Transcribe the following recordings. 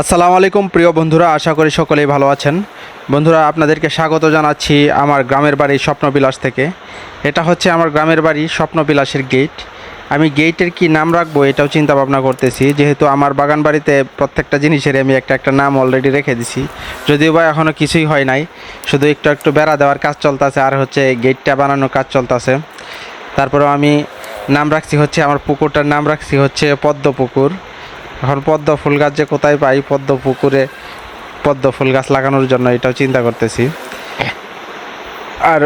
আসসালামু আলাইকুম, প্রিয় বন্ধুরা, আশা করি সকলেই ভালো আছেন। বন্ধুরা, আপনাদেরকে স্বাগত জানাচ্ছি আমার গ্রামের বাড়ি স্বপ্নবিলাস থেকে। এটা হচ্ছে আমার গ্রামের বাড়ি স্বপ্নবিলাসের গেট আমি গেটের কি নাম রাখব এটাও চিন্তা ভাবনা করতেছি। যেহেতু আমার বাগান বাড়িতে প্রত্যেকটা জিনিসের আমি একটা একটা নাম অলরেডি রেখে দিছি। যদিও বা এখনও কিছুই হয় নাই, শুধু একটু একটু বেড়া দেওয়ার কাজ চলতেছে আর হচ্ছে গেটটা বানানোর কাজ চলতেছে। তারপরেও আমি নাম রাখছি হচ্ছে, আমার পুকুরটার নাম রাখছি হচ্ছে পদ্ম পুকুর এখন পদ্ম ফুল গাছ যে কোথায় পাই, পদ্ম পুকুরে পদ্ম ফুল গাছ লাগানোর জন্য এটাও চিন্তা করতেছি। আর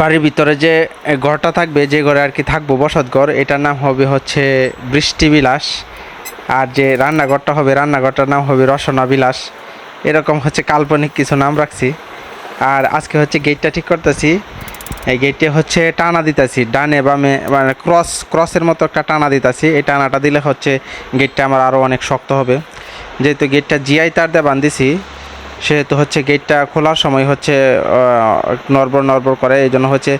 বাড়ির ভিতরে যে ঘরটা থাকবে, যে ঘরে আর কি থাকব বসত ঘর, এটার নাম হবে হচ্ছে বৃষ্টি বিলাস আর যে রান্নাঘরটা হবে, রান্নাঘরটার নাম হবে রসনা বিলাস এরকম হচ্ছে কাল্পনিক কিছু নাম রাখছি। আর আজকে হচ্ছে গেটটা ঠিক করতেছি। এই গেটে হচ্ছে টানা দিতেছি, ডানে বামে মানে ক্রস ক্রসের মতো একটা টানা দিতেছি। এই টানাটা দিলে হচ্ছে গেটটা আমার আরও অনেক শক্ত হবে। যেহেতু গেটটা জিআই তার দিয়ে বান্ধিছি সেহেতু হচ্ছে গেটটা খোলার সময় হচ্ছে নড়বড় নড়বড় করে। এই জন্য হচ্ছে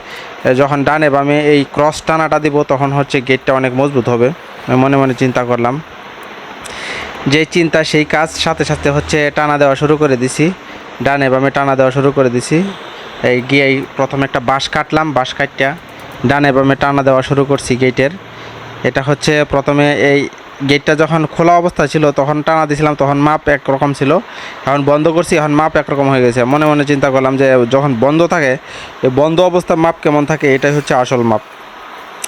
যখন ডানে বামে এই ক্রস টানাটা দিব, তখন হচ্ছে গেটটা অনেক মজবুত হবে। মনে মনে চিন্তা করলাম। যে চিন্তা, সেই কাজ সাথে সাথে হচ্ছে টানা দেওয়া শুরু করে দিছি। ডানে বামে টানা দেওয়া শুরু করে দিছি। এই গিয়ে প্রথমে একটা বাঁশ কাটলাম, বাঁশ কাটটা ডানে বামে টানা দেওয়া শুরু করছি গেটের। এটা হচ্ছে প্রথমে এই গেটটা যখন খোলা অবস্থা ছিল তখন টানা দিছিলাম, তখন মাপ একরকম ছিল। এখন বন্ধ করছি, এখন মাপ একরকম হয়ে গেছে। মনে মনে চিন্তা করলাম যে যখন বন্ধ থাকে, এই বন্ধ অবস্থার মাপ কেমন থাকে, এটাই হচ্ছে আসল মাপ।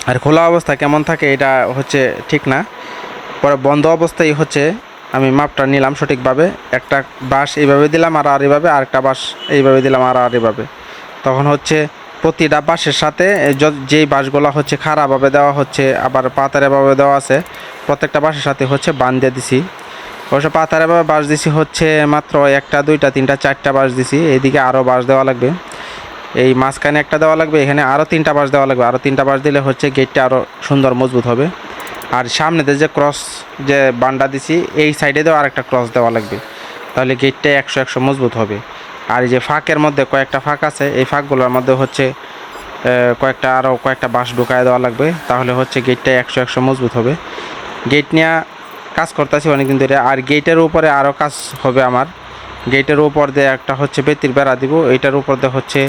আর খোলা অবস্থা কেমন থাকে, এটা হচ্ছে ঠিক না। পরে বন্ধ অবস্থায় হচ্ছে আমি মাপটা নিলাম সঠিকভাবে। একটা বাঁশ এইভাবে দিলাম আর আর এইভাবে আর একটা বাঁশ এইভাবে দিলাম আর আর এইভাবে তখন হচ্ছে প্রতিটা বাঁশের সাথে যেই বাঁশগুলো হচ্ছে খারাপভাবে দেওয়া হচ্ছে, আবার পাতারেভাবে দেওয়া আছে, প্রত্যেকটা বাঁশের সাথে হচ্ছে বান দিয়ে দিছি। অবশ্য পাতারেভাবে বাঁশ দিছি হচ্ছে মাত্র একটা, দুইটা, তিনটা, চারটা বাঁশ দিছি, এইদিকে আরও বাঁশ দেওয়া লাগবে। এই মাঝখানে একটা দেওয়া লাগবে, এখানে আরও তিনটা বাঁশ দেওয়া লাগবে, আরও তিনটা বাঁশ দিলে হচ্ছে গেটটা আরও সুন্দর মজবুত হবে। আর সামনেতে যে ক্রস, যে বান্ডা দিছি, এই সাইডে দেওয়া আরেকটা ক্রস দেওয়া লাগবে। তাহলে গেটটা একশো একশো মজবুত হবে। আর এই যে ফাঁকের মধ্যে কয়েকটা ফাঁক আছে, এই ফাঁকগুলোর মধ্যে হচ্ছে কয়েকটা আরও কয়েকটা বাঁশ ঢুকায় দেওয়া লাগবে। তাহলে হচ্ছে গেটটা একশো একশো মজবুত হবে। গেট নিয়ে কাজ করতেছি অনেকদিন ধরে। আর গেটের উপরে আরও কাজ হবে আমার। গেটের উপর দিয়ে একটা হচ্ছে বেতির বেড়া দিব। এইটার উপর দিয়ে হচ্ছে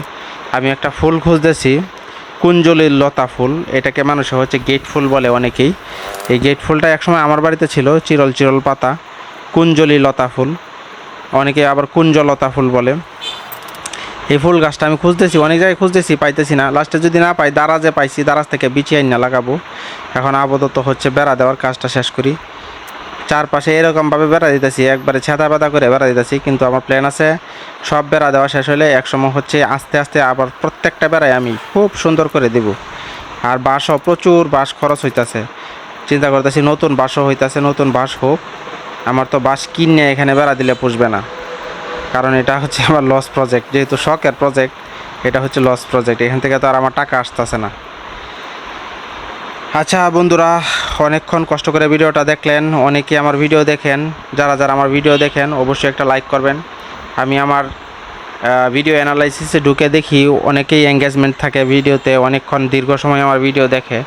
আমি একটা ফুল খুঁজতেছি। কুঞ্জলির লতা ফুল। এটাকে মানুষে হচ্ছে গেট ফুল বলে অনেকেই। এই গেট ফুলটা একসময় আমার বাড়িতে ছিল, চিরল চিরল পাতা। কুঞ্জলি লতা ফুল। অনেকে আবার কুঞ্জলতা ফুল বলে। এই ফুল গাছটা আমি খুঁজতেছি, অনেক জায়গায় খুঁজতেছি, পাইতেছি না। লাস্টে যদি না পাই, দারাজে পাইছি, দারাজ থেকে বিছিয়ে না লাগাবো। এখন আপাতত হচ্ছে বেড়া দেওয়ার কাজটা শেষ করি। চারপাশে এরকমভাবে বেড়া দিতেছি, একবারে ছেদা বেদা করে বেড়া দিতেছি, কিন্তু আমার প্ল্যান আছে, সব বেড়া দেওয়া শেষ হলে একসময় হচ্ছে আস্তে আস্তে আবার প্রত্যেকটা বেড়ায় আমি খুব সুন্দর করে দিব। আর বাঁশও প্রচুর বাঁশ খরচ হইতাছে। চিন্তা করতেছি নতুন বাঁশও হইতাছে, নতুন বাঁশ হোক। আমার তো বাস কিনে এখানে বেড়া দিলে পুষবে না। কারণ এটা হচ্ছে আমার লস প্রজেক্ট যেহেতু শখের প্রজেক্ট এটা হচ্ছে লস প্রজেক্ট এখান থেকে তো আর আমার টাকা আসতেছে না। আচ্ছা বন্ধুরা, অনেকক্ষণ কষ্ট করে ভিডিওটা দেখলেন অনেকে আমার ভিডিও দেখেন। যারা যারা আমার ভিডিও দেখেন, অবশ্যই একটা লাইক করবেন। আমি আমার ভিডিও অ্যানালাইসিসে ঢুকে দেখি অনেকেই এঙ্গেজমেন্ট থাকে ভিডিওতে অনেকক্ষণ দীর্ঘ সময় আমার ভিডিও দেখে।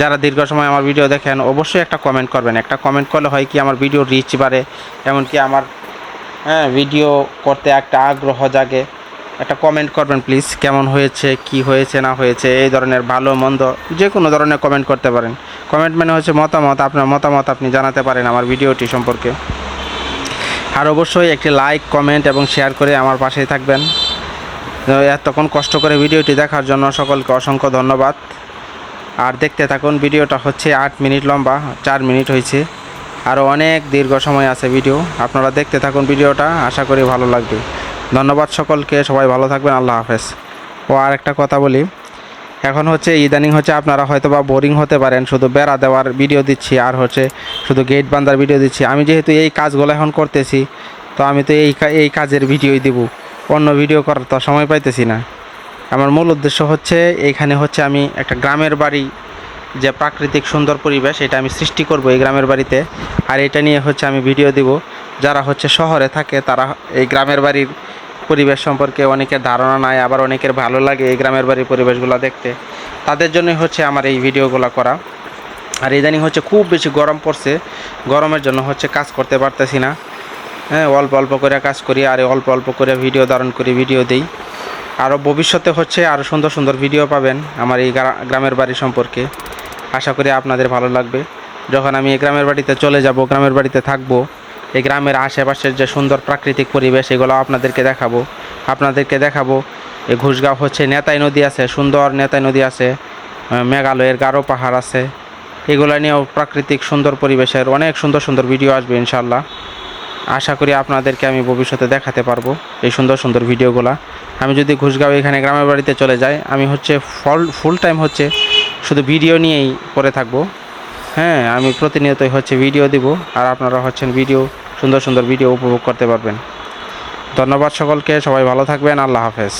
যারা দীর্ঘ সময় আমার ভিডিও দেখেন, অবশ্যই একটা কমেন্ট করবেন। একটা কমেন্ট করলে হয় কি আমার ভিডিও রিচ বাড়ে, এমনকি আমার হ্যাঁ ভিডিও করতে একটা আগ্রহ জাগে। একটা কমেন্ট করবেন, প্লিজ, কেমন হয়েছে? কি হয়েছে? না হয়েছে? এই ধরনের ভালো, মন্দ, যে কোনো ধরনের কমেন্ট করতে পারেন। কমেন্ট মানে হচ্ছে মতামত, আপনার মতামত আপনি জানাতে পারেন আমার ভিডিওটি সম্পর্কে। আর অবশ্যই একটি লাইক, কমেন্ট এবং শেয়ার করে আমার পাশেই থাকবেন। এতক্ষণ কষ্ট করে ভিডিওটি দেখার জন্য সকলকে অসংখ্য ধন্যবাদ। আর দেখতে থাকুন, ভিডিওটা হচ্ছে আট মিনিট লম্বা, চার মিনিট হয়েছে। আরও অনেক দীর্ঘ সময় আছে ভিডিও। আপনারা দেখতে থাকুন ভিডিওটা, আশা করি ভালো লাগবে। ধন্যবাদ সকলকে, সবাই ভালো থাকবেন, আল্লাহ হাফেজ। ও আর একটা কথা বলি এখন হচ্ছে ইদানিং হচ্ছে আপনারা হয়তো বা বোরিং হতে পারেন, শুধু বেড়া দেওয়ার ভিডিও দিচ্ছি, আর হচ্ছে শুধু গেট বান্ধার ভিডিও দিচ্ছি। আমি যেহেতু এই কাজগুলো এখন করতেছি, তো আমি তো এই এই কাজের ভিডিওই দেবো। অন্য ভিডিও করার তো সময় পাইতেছি না। আমার মূল উদ্দেশ্য হচ্ছে এইখানে হচ্ছে আমি একটা গ্রামের বাড়ি, যে প্রাকৃতিক সুন্দর পরিবেশ, এটা আমি সৃষ্টি করব এই গ্রামের বাড়িতে। আর এটা নিয়ে হচ্ছে আমি ভিডিও দিব। যারা হচ্ছে শহরে থাকে, তারা এই গ্রামের বাড়ির পরিবেশ সম্পর্কে অনেকের ধারণা নাই, আবার অনেকের ভালো লাগে এই গ্রামের বাড়ির পরিবেশগুলো দেখতে। তাদের জন্যই হচ্ছে আমার এই ভিডিওগুলো করা। আর ইদানিং হচ্ছে খুব বেশি গরম পড়ছে, গরমের জন্য হচ্ছে কাজ করতে পারতেছি না। হ্যাঁ অল্প অল্প করে কাজ করি, আর অল্প অল্প করে ভিডিও ধারণ করি, ভিডিও দিই। আরও ভবিষ্যতে হচ্ছে আরও সুন্দর সুন্দর ভিডিও পাবেন আমার এই গ্রামের বাড়ি সম্পর্কে। আশা করি আপনাদের ভালো লাগবে। যখন আমি এই গ্রামের বাড়িতে চলে যাব, গ্রামের বাড়িতে থাকব এই গ্রামের আশেপাশের যে সুন্দর প্রাকৃতিক পরিবেশ, এগুলো আপনাদেরকে দেখাবো। আপনাদেরকে দেখাবো এই ঘুষগাঁও হচ্ছে নেতাই নদী আছে, সুন্দর নেতাই নদী আছে মেঘালয়ের গারো পাহাড় আছে। এগুলো নিয়েও প্রাকৃতিক সুন্দর পরিবেশের অনেক সুন্দর সুন্দর ভিডিও আসবে ইনশাল্লাহ আশা করি আপনাদেরকে আমি ভবিষ্যতে দেখাতে পারব এই সুন্দর সুন্দর ভিডিওগুলো। আমি যদি ঘুষগাঁও এখানে গ্রামের বাড়িতে চলে যাই, আমি হচ্ছে ফল ফুল টাইম হচ্ছে শুধু ভিডিও নিয়েই করে থাকব। হ্যাঁ আমি প্রতিনিয়তই হচ্ছে ভিডিও দিব, আর আপনারা হচ্ছেন ভিডিও সুন্দর সুন্দর ভিডিও উপভোগ করতে পারবেন। ধন্যবাদ সকলকে সবাই ভালো থাকবেন আল্লাহ হাফেজ।